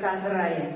കാന്തറായൻ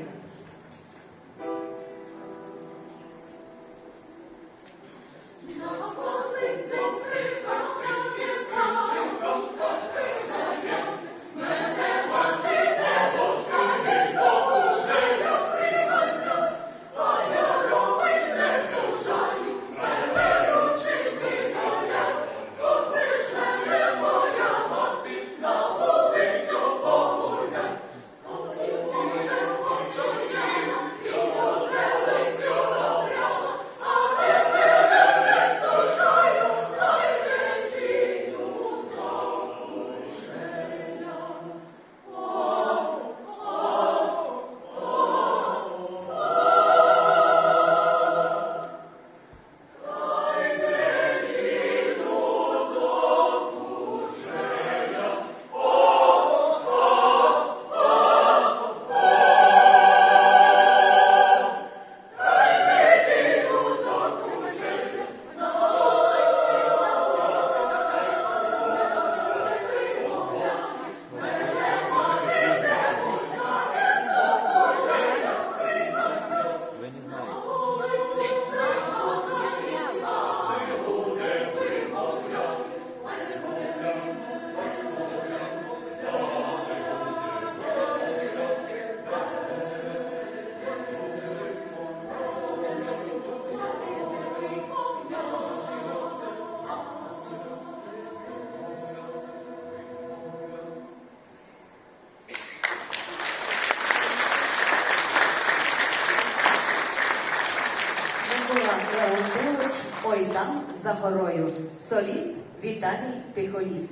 за горою. Соліст Віталій Тихоліс.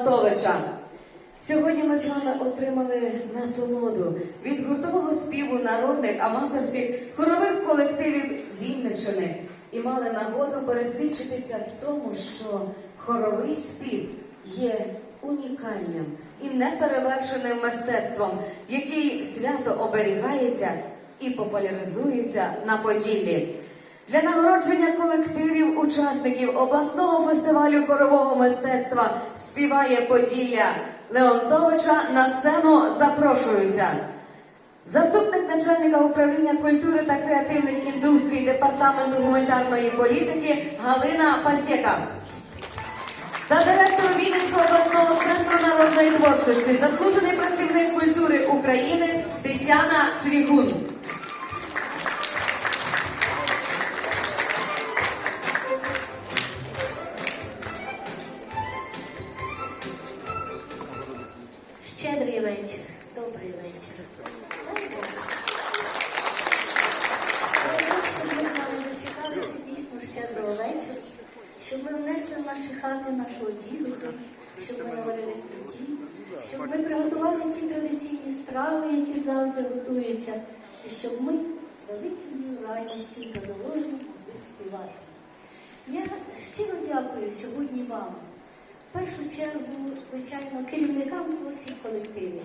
Леонтовича. Сьогодні ми з вами отримали насолоду від гуртового співу народних аматорських хорових колективів Вінниччини і мали нагоду пересвідчитися в тому, що хоровий спів є унікальним і неперевершеним мистецтвом, який свято оберігається і популяризується на Поділлі. Для нагородження колективів учасників обласного фестивалю хорового мистецтва співає Поділля Леонтовича на сцену запрошуються. Заступник начальника управління культури та креативних індустрій департаменту гуманітарної політики Галина Пасєка. Та директор Вінницького обласного центру народної творчості, заслужений працівник культури України Тетяна Цвігун. Дякую сьогодні вам. В першу чергу, звичайно, керівникам творчих колективів.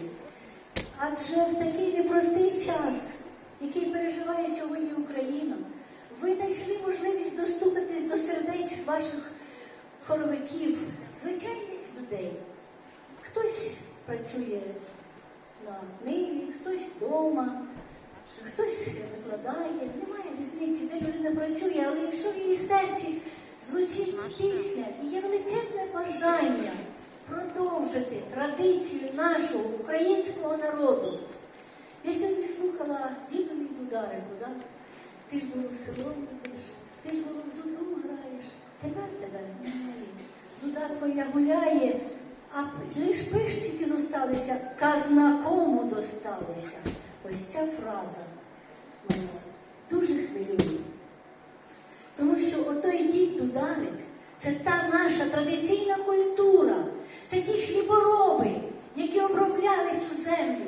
Адже в такий непростий час, який переживає сьогодні Україна, ви знайшли можливість достукатись до сердець ваших хоровиків, звичайних людей. Хтось працює на ниві, хтось вдома, хтось викладає, немає різниці, де людина працює, але якщо в її серці звучить пісня і є величезне бажання продовжити традицію нашого українського народу. Я сьогодні слухала дідові Дударику, да? ти ж було в село йдеш, ти ж було в дуду граєш, тепер тебе немає. Дуда твоя гуляє, а лиш пищики зосталися, казна кому досталися. Ось ця фраза мене дуже хвилює. Тому що отой дід Дударик це та наша традиційна культура, це ті хлібороби, які обробляли цю землю,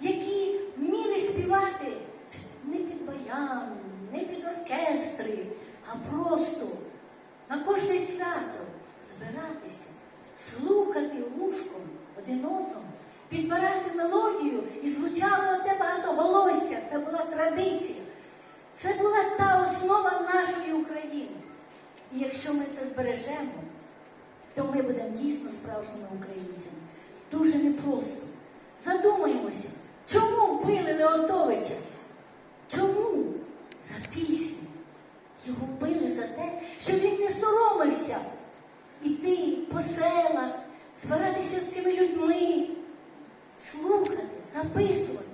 які вміли співати не під баян, не під оркестри, а просто на кожне свято збиратися, слухати вушком один одного, підбирати мелодію і звучало те багатоголосся. Це була традиція. Це була та основа нашої України. І якщо ми це збережемо, то ми будемо дійсно справжніми українцями. Дуже непросто. Задумаємося, чому вбили Леонтовича? Чому? За пісню. Його вбили за те, що він не соромився іти по селах, збиратися з цими людьми, слухати, записувати,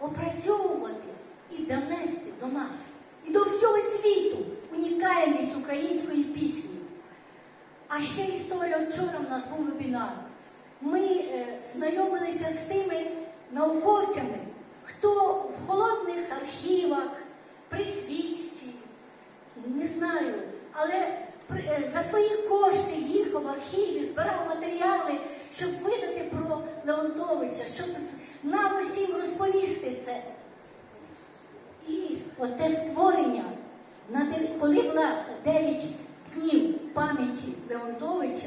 опрацьовувати і донести до нас і до всього світу унікальність української пісні. А ще історія вчора в нас був вебінар. Ми е, знайомилися з тими науковцями, хто в холодних архівах, при свічці, не знаю, але при- е, за свої кошти їхав в архіві, збирав матеріали, щоб видати про Леонтовича, щоб нам усім розповісти це. Оте створення, коли була 9 днів пам'яті Леонтовича,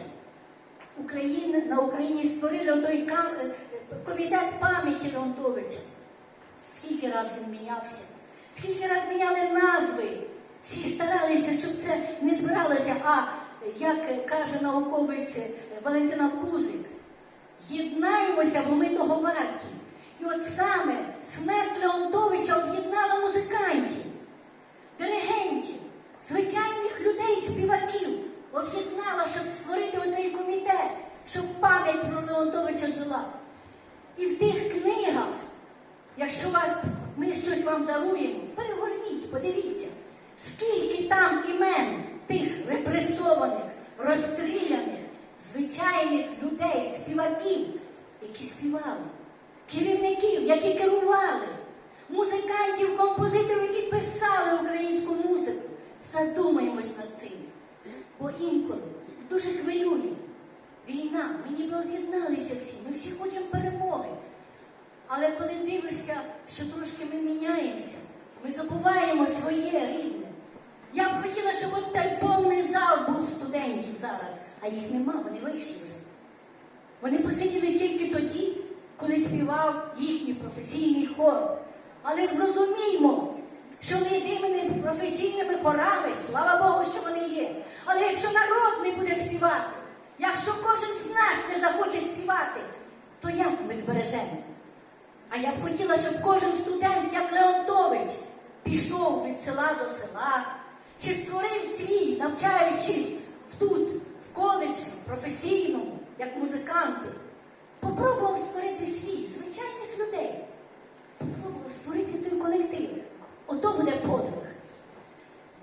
Україна, на Україні створили той е, комітет пам'яті Леонтовича. Скільки раз він мінявся, скільки раз міняли назви. Всі старалися, щоб це не збиралося. А як каже науковець Валентина Кузик, єднаємося, бо ми того варті. І от саме смерть Леонтовича об'єднала музикантів, диригентів, звичайних людей, співаків, об'єднала, щоб створити оцей комітет, щоб пам'ять про Леонтовича жила. І в тих книгах, якщо вас, ми щось вам даруємо, перегорніть, подивіться, скільки там імен тих репресованих, розстріляних, звичайних людей, співаків, які співали, керівників, які керували, музикантів, композиторів, які писали українську музику. Задумаємось над цим. Бо інколи дуже хвилює війна. Ми ніби об'єдналися всі, ми всі хочемо перемоги. Але коли дивишся, що трошки ми міняємося, ми забуваємо своє рідне. Я б хотіла, щоб от той повний зал був студентів зараз, а їх нема, вони вийшли вже. Вони посиділи тільки тоді, коли співав їхній професійний хор. Але зрозуміймо, що не єдиними професійними хорами, слава Богу, що вони є. Але якщо народ не буде співати, якщо кожен з нас не захоче співати, то як ми збережемо? А я б хотіла, щоб кожен студент, як Леонтович, пішов від села до села, чи створив свій, навчаючись тут, в коледжі, професійному, як музиканти. Попробував створити свій, звичайних людей. Попробував створити той колектив. Ото буде подвиг.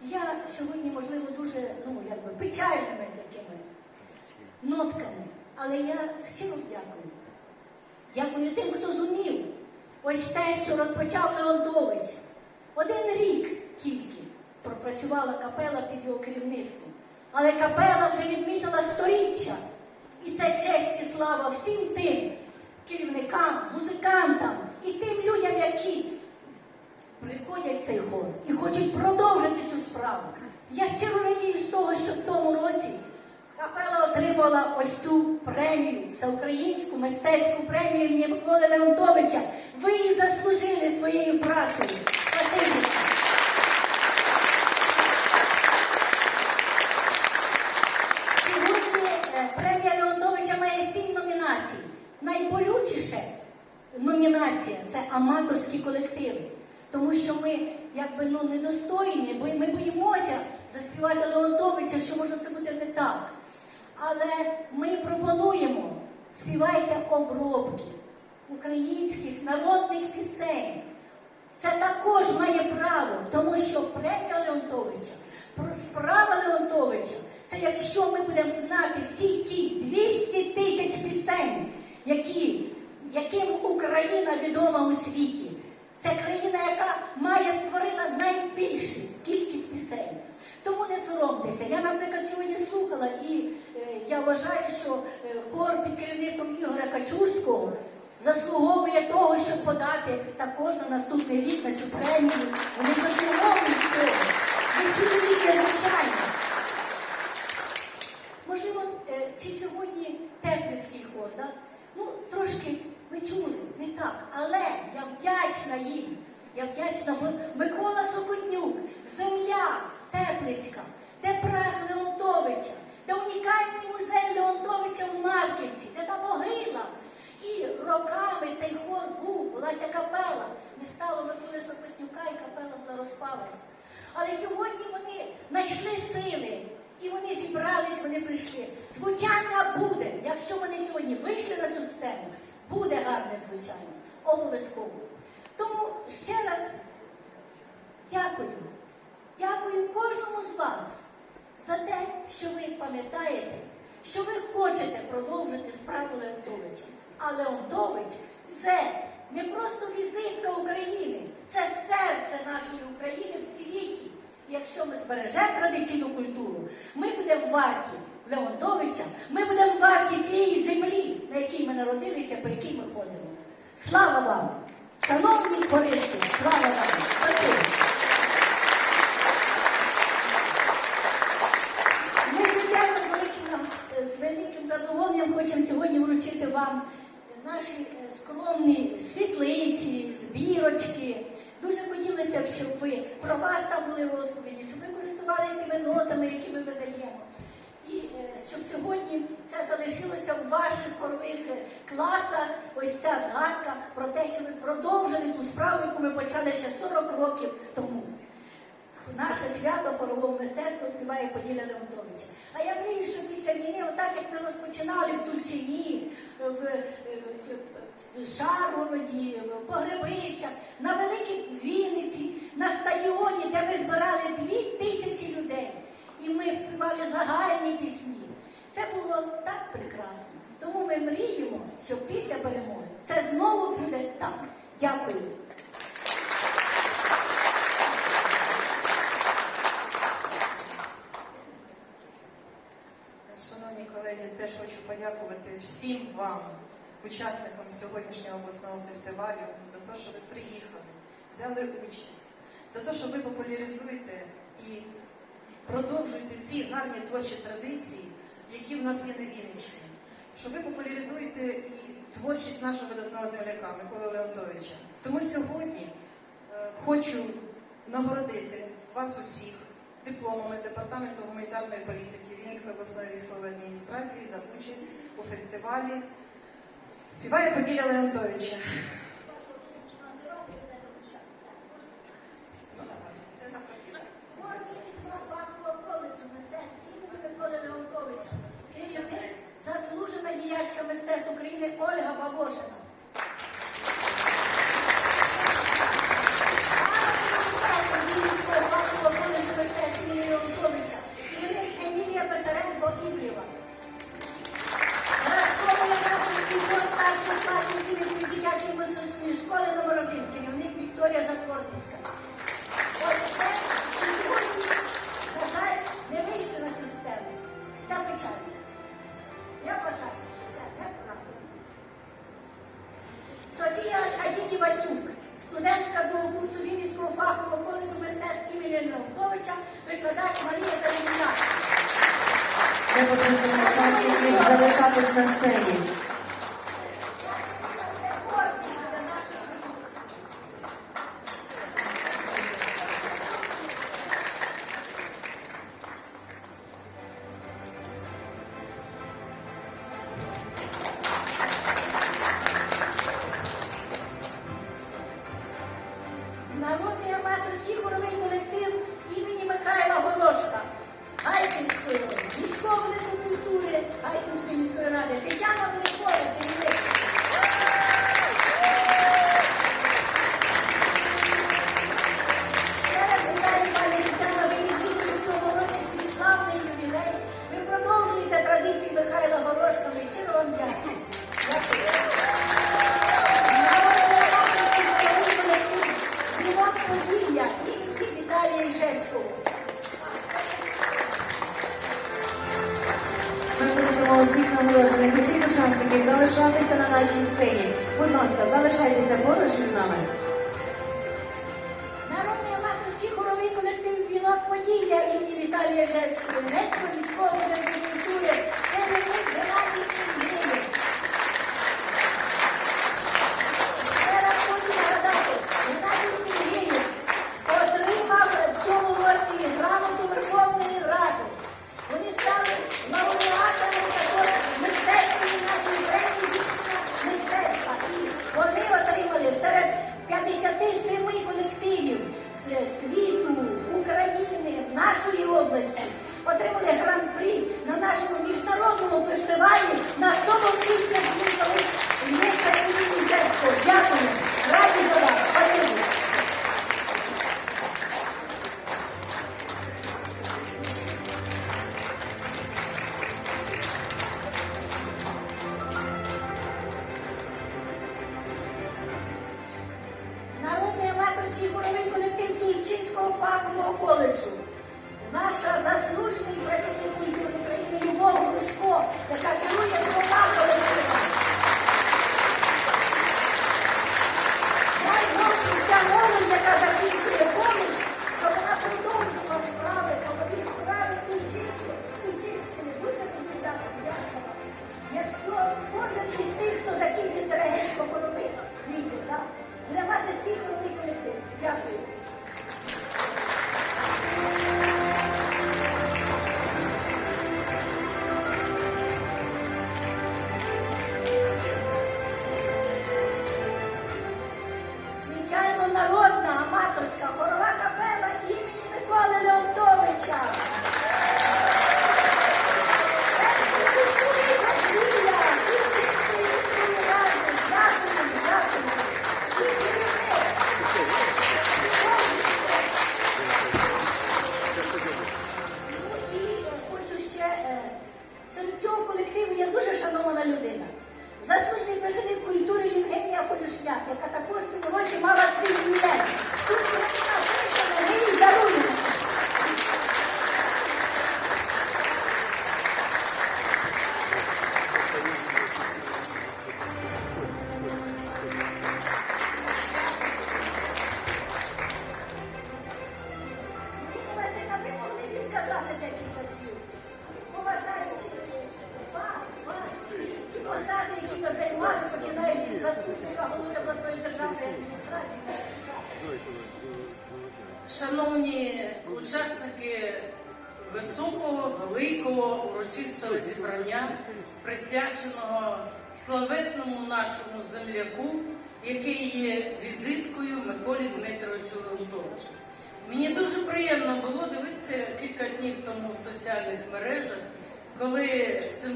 Я сьогодні, можливо, дуже ну, якби, печальними такими нотками, але я щиро дякую. Дякую тим, хто зумів. Ось те, що розпочав Леонтович. Один рік тільки пропрацювала капела під його керівництвом. Але капела вже відмітила сторіччя. І це честь і слава всім тим керівникам, музикантам і тим людям, які приходять в цей хор і хочуть продовжити цю справу. Я щиро радію з того, що в тому році капела отримала ось цю премію, всеукраїнську мистецьку премію імені Леонтовича. Ви її заслужили своєю працею. Спасибі. Сьогодні е, премія Леонтовича має сім номінацій. Найболючіше номінація це аматорські колективи. Тому що ми якби ну недостойні, бо ми боїмося заспівати Леонтовича, що може це буде не так. Але ми пропонуємо співайте обробки українських народних пісень. Це також має право, тому що премія Леонтовича, про- справа Леонтовича, це якщо ми будемо знати всі ті 200 тисяч пісень, які, яким Україна відома у світі. Це країна, яка має створила найбільшу кількість пісень. Тому не соромтеся. Я, наприклад, сьогодні слухала, і е, я вважаю, що е, хор під керівництвом Ігоря Качурського заслуговує того, щоб подати також на наступний рік на цю премію. Вони заслуговують цього. Ви чоловік незвичайно. Можливо, е, чи сьогодні теплівський хор, да? ну трошки ви чули, не так. Але я вдячна їм. Я вдячна, Микола Сокотнюк, земля Теплицька, де прах Леонтовича, де унікальний музей Леонтовича в Марківці, де та могила. І роками цей хор був, була ця капела. Не стало Миколи Сокотнюка, і капела була розпалась. Але сьогодні вони знайшли сили. І вони зібрались, вони прийшли. Звучання буде. Якщо вони сьогодні вийшли на цю сцену, буде гарне звучання. Обов'язково. Тому ще раз дякую. Дякую кожному з вас за те, що ви пам'ятаєте, що ви хочете продовжити справу Леонтовича. А Леонтович це не просто візитка України, це серце нашої України в світі. Якщо ми збережемо традиційну культуру, ми будемо варті Леонтовича, ми будемо варті цієї землі, на якій ми народилися, по якій ми ходимо. Слава вам! Шановні хористи, слава вам! Спасибо! Ми, звичайно, з великим, е, з великим задоволенням хочемо сьогодні вам наші е, скромні світлиці, збірочки. Дуже хотілося б, щоб ви про вас там були розповіді, щоб ви користувалися тими нотами, які ми видаємо. І е, щоб сьогодні це залишилося в ваших хорових е, класах, ось ця згадка про те, що ви продовжили ту справу, яку ми почали ще 40 років тому. Наше свято хорового мистецтва співає Поділля Леонтовича. А я мрію, що після війни, отак як ми розпочинали в Тульчині, в, в, в Шаргороді, в Погребищах, на Великій Вінниці, на стадіоні, де ми збирали дві тисячі людей. І ми співали загальні пісні. Це було так прекрасно. Тому ми мріємо, що після перемоги це знову буде так. Дякую. Шановні колеги, теж хочу подякувати всім вам, учасникам сьогоднішнього обласного фестивалю, за те, що ви приїхали, взяли участь, за те, що ви популяризуєте і продовжуєте ці гарні творчі традиції, які в нас є на Вінниччині. Що ви популяризуєте і творчість нашого видатного земляка Миколи Леонтовича. Тому сьогодні е, хочу нагородити вас усіх дипломами Департаменту гуманітарної політики Вінської обласної військової адміністрації за участь у фестивалі Співає Поділля Леонтовича. І вони отримали серед 57 колективів світу, України, нашої області, отримали гран-прі на нашому міжнародному фестивалі на 40 піснях. Дякую. Раді за вас.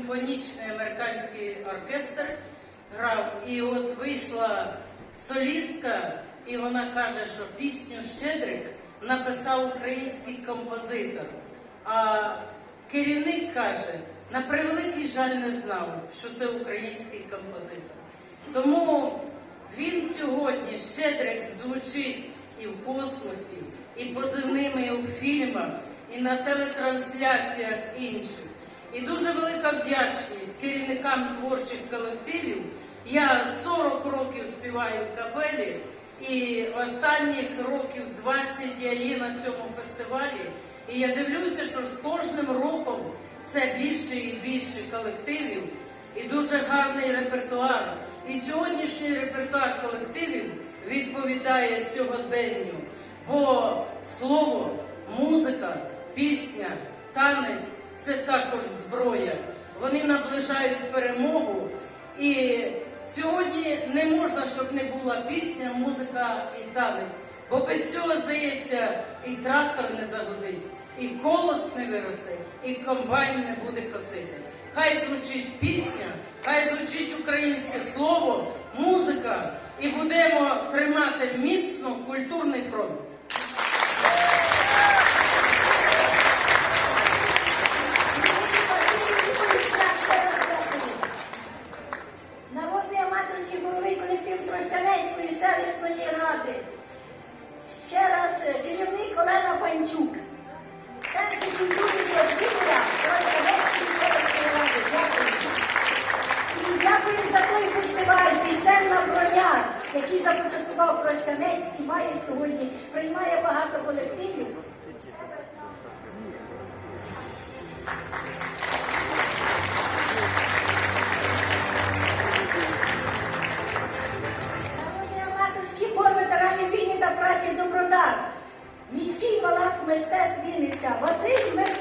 симфонічний американський оркестр грав. І от вийшла солістка, і вона каже, що пісню Щедрик написав український композитор. А керівник каже, на превеликий жаль не знав, що це український композитор. Тому він сьогодні Щедрик звучить і в космосі, і позивними і у фільмах, і на телетрансляціях інших. І дуже велика вдячність керівникам творчих колективів. Я 40 років співаю в капелі, і останніх років 20 я є на цьому фестивалі. І я дивлюся, що з кожним роком все більше і більше колективів, і дуже гарний репертуар. І сьогоднішній репертуар колективів відповідає сьогоденню. Бо слово, музика, пісня, танець це також зброя. Вони наближають перемогу. І сьогодні не можна, щоб не була пісня, музика і танець. Бо без цього, здається, і трактор не загудить, і колос не виросте, і комбайн не буде косити. Хай звучить пісня, хай звучить українське слово, музика, і будемо тримати міцно культурний фронт. Який започаткував Тростянецький, має сьогодні, приймає багато колективів. Праці Добродар. Міський палац мистецтв Вінниця. Василь Мерсун.